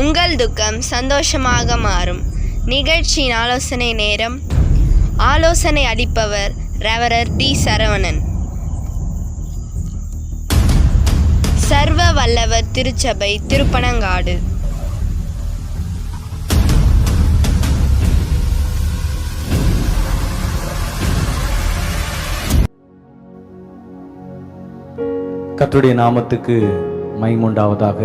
உங்கள் துக்கம் சந்தோஷமாக மாறும். நிகழ்ச்சியின் ஆலோசனை நேரம். ஆலோசனை அளிப்பவர் ரெவரர் டி சரவணன். சர்வ வல்லவர் திருச்சபை திருப்பனங்காடு. கத்துடைய நாமத்துக்கு மைமுண்டாவதாக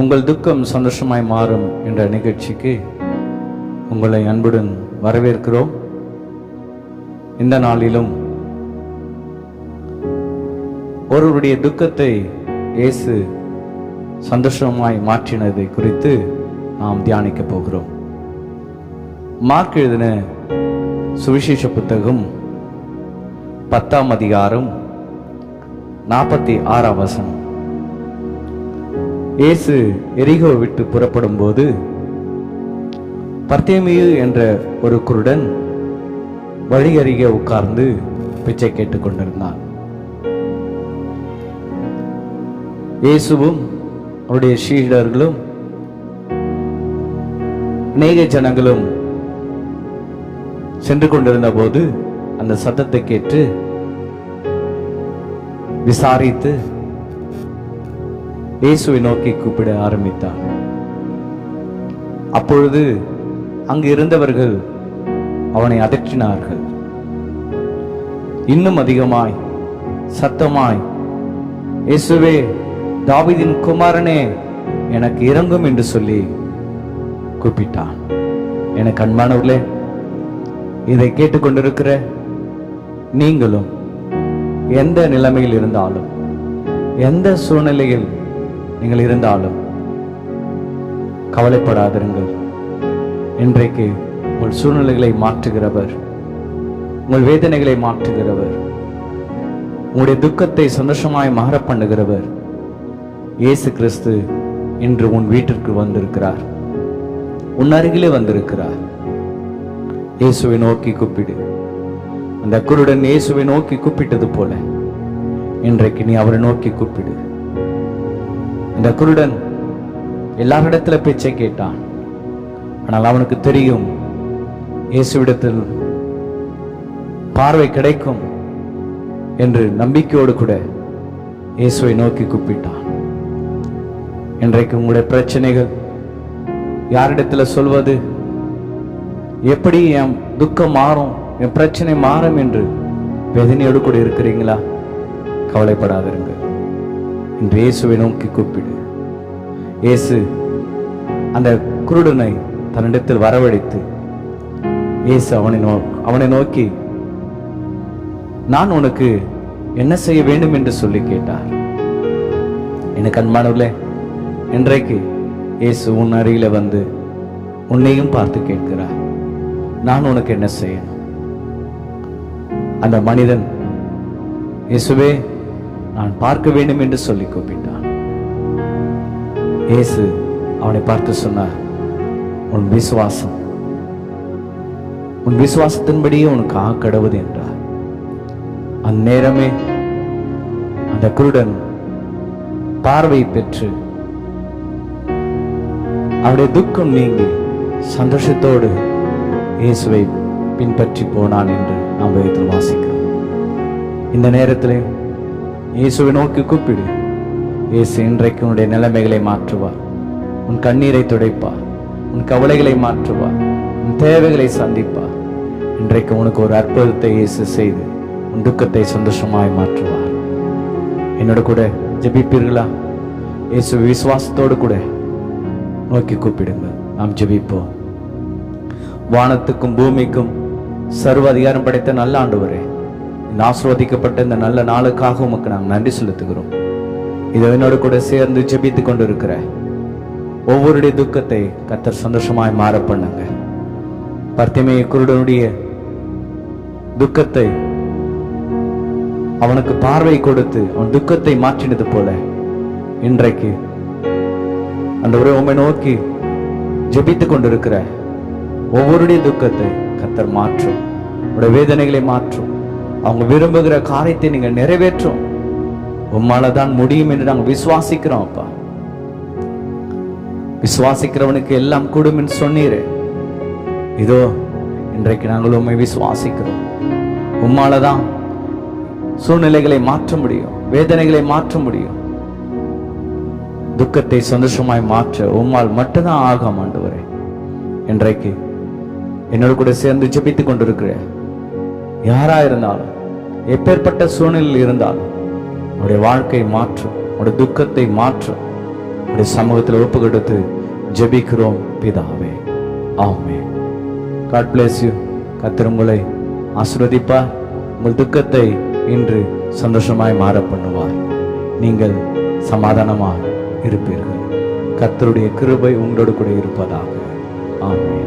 உங்கள் துக்கம் சந்தோஷமாய் மாறும் என்ற நிகழ்ச்சிக்கு உங்களை அன்புடன் வரவேற்கிறோம். இந்த நாளிலும் ஒருவருடைய துக்கத்தை இயேசு சந்தோஷமாய் மாற்றினதை குறித்து நாம் தியானிக்க போகிறோம். மார்க் எழுதின சுவிசேஷ புத்தகம் பத்தாம் அதிகாரம் நாற்பத்தி ஆறாம் வசனம். இயேசு எரிகோ விட்டு புறப்படும் போது பர்த்தேமியு என்ற ஒரு குருடன் வழி அருகே உட்கார்ந்து பிச்சை கேட்டுக் கொண்டிருந்தான். இயேசுவும் அவருடைய சீடர்களும் அநேக ஜனங்களும் சென்று கொண்டிருந்த போது அந்த சத்தத்தை கேட்டு விசாரித்து இயேசுவை நோக்கி கூப்பிட ஆரம்பித்தார். அப்பொழுது அங்கு இருந்தவர்கள் அவனை அதற்றினார்கள். இன்னும் அதிகமாய் சத்தமாய் இயேசுவே தாவிதின் குமாரனே எனக்கு இறங்கும் என்று சொல்லி கூப்பிட்டான். எனக்கு அன்பானவர்களே இதை கேட்டுக்கொண்டிருக்கிற நீங்களும் எந்த நிலைமையில் இருந்தாலும் எந்த சூழ்நிலையில் நீங்கள் இருந்தாலும் கவலைப்படாதிருங்கள். இன்றைக்கு உங்கள் சூழ்நிலைகளை மாற்றுகிறவர் உங்கள் வேதனைகளை மாற்றுகிறவர் உங்களுடைய துக்கத்தை சந்தோஷமாய் மாற பண்ணுகிறவர் இயேசு கிறிஸ்து இன்று உன் வீட்டிற்கு வந்திருக்கிறார். உன் அருகிலே வந்திருக்கிறார். இயேசுவை நோக்கி கூப்பிடு. அந்த குருடன் இயேசுவை நோக்கி கூப்பிட்டது போல இன்றைக்கு நீ அவரை நோக்கி கூப்பிடு. இந்த குருடன் எல்லாரிடத்துல பேச்சை கேட்டான். ஆனால் அவனுக்கு தெரியும் இயேசுவிடத்தில் பார்வை கிடைக்கும் என்று நம்பிக்கையோடு கூட இயேசுவை நோக்கி கூப்பிட்டான். இன்றைக்கு உங்களுடைய பிரச்சனைகள் யாரிடத்துல சொல்வது எப்படி என் துக்கம் மாறும் என் பிரச்சனை மாறும் என்று வேதனையோடு கூட இருக்கிறீங்களா? கவலைப்படாதிருங்க இன்று இயேசுவை நோக்கி கூப்பிடு. இயேசு அந்த குருடனை தன்னிடத்தில் வரவழைத்து இயேசு அவனை நோ அவனை நோக்கி நான் உனக்கு என்ன செய்ய வேண்டும் என்று சொல்லி கேட்டார். எனக்கு அன்பானவர்களே இன்றைக்கு இயேசு உன் அருகில வந்து உன்னையும் பார்த்து கேட்கிறார். நான் உனக்கு என்ன செய்யணும்? அந்த மனிதன் இயேசுவே நான் பார்க்க வேண்டும் என்று சொல்லி கூப்பிட்டான். இயேசு அவனை பார்த்து சொன்னார் உன் விசுவாசம் உன் விசுவாசத்தின்படியே உனக்கு ஆ கடவுது என்றார். அந்நேரமே அந்த குருடன் பார்வை பெற்று அவருடைய துக்கம் நீங்கி சந்தோஷத்தோடு இயேசுவை பின்பற்றி போனான் என்று நாம் வேதத்தில் வாசிக்கிறோம். இந்த நேரத்தில் இயேசுவை நோக்கி கூப்பிடு. இயேசு இன்றைக்கு உன்னுடைய நிலைமைகளை மாற்றுவார். உன் கண்ணீரை துடைப்பார். உன் கவலைகளை மாற்றுவார். உன் தேவைகளை சந்திப்பார். இன்றைக்கு உனக்கு ஒரு அற்புதத்தை இயேசு செய்து உன் துக்கத்தை சந்தோஷமாய் மாற்றுவார். என்னோட கூட ஜெபிப்பீர்களா? இயேசு விசுவாசத்தோடு கூட நோக்கி கூப்பிடுங்க நாம் ஜெபிப்போம். வானத்துக்கும் பூமிக்கும் சர்வ அதிகாரம் படைத்த நல்ல ஆண்டவரே இந்த ஆசிர்வதிக்கப்பட்ட இந்த நல்ல நாளுக்காக உமக்கு நாங்கள் நன்றி செலுத்துகிறோம். இதை என்னோட கூட சேர்ந்து ஜெபித்து கொண்டு இருக்கிற ஒவ்வொருடைய துக்கத்தை கத்தர் சந்தோஷமாய் மாற பண்ணுங்க. பர்த்திமைய குருடனுடைய துக்கத்தை அவனுக்கு பார்வை கொடுத்து அவன் துக்கத்தை மாற்றினது போல இன்றைக்கு அந்த ஒரே உண்மை நோக்கி ஜெபித்துக் கொண்டிருக்கிற ஒவ்வொருடைய துக்கத்தை கத்தர் மாற்றும். உடைய வேதனைகளை மாற்றும். அவங்க விரும்புகிற காரியத்தை நீங்க நிறைவேற்றும். உம்மால தான் முடியும் என்று நாங்கள் விசுவாசிக்கிறோம் அப்பா. விசுவாசிக்கிறவனுக்கு எல்லாம் கூடும்னு சொன்னீரே. இதோ இன்றைக்கு நாங்கள் உண்மை விசுவாசிக்கிறோம். உம்மால தான் சூழ்நிலைகளை மாற்ற முடியும் வேதனைகளை மாற்ற முடியும். துக்கத்தை சந்தோஷமாய் மாற்ற உம்மால் மட்டும்தான் ஆகாம் ஆண்டவரே. இன்றைக்கு என்னோட கூட சேர்ந்து ஜெபித்துக் கொண்டிருக்கிறேன். யாரா இருந்தாலும் எப்பேற்பட்ட சூழ்நிலையில் இருந்தாலும் உடைய வாழ்க்கை மாற்றும் உடைய துக்கத்தை மாற்றும் உடைய சமூகத்தில் ஒப்பு கொடுத்து ஜெபிக்கிறோம் பிதாவே. ஆமே காட் பிளேஸ் யூ கத்தர் உங்களை உங்கள் துக்கத்தை இன்று சந்தோஷமாய் மாற பண்ணுவார். நீங்கள் சமாதானமாக இருப்பீர்கள். கத்தருடைய கிருபை உங்களோடு கூட இருப்பதாக. ஆமே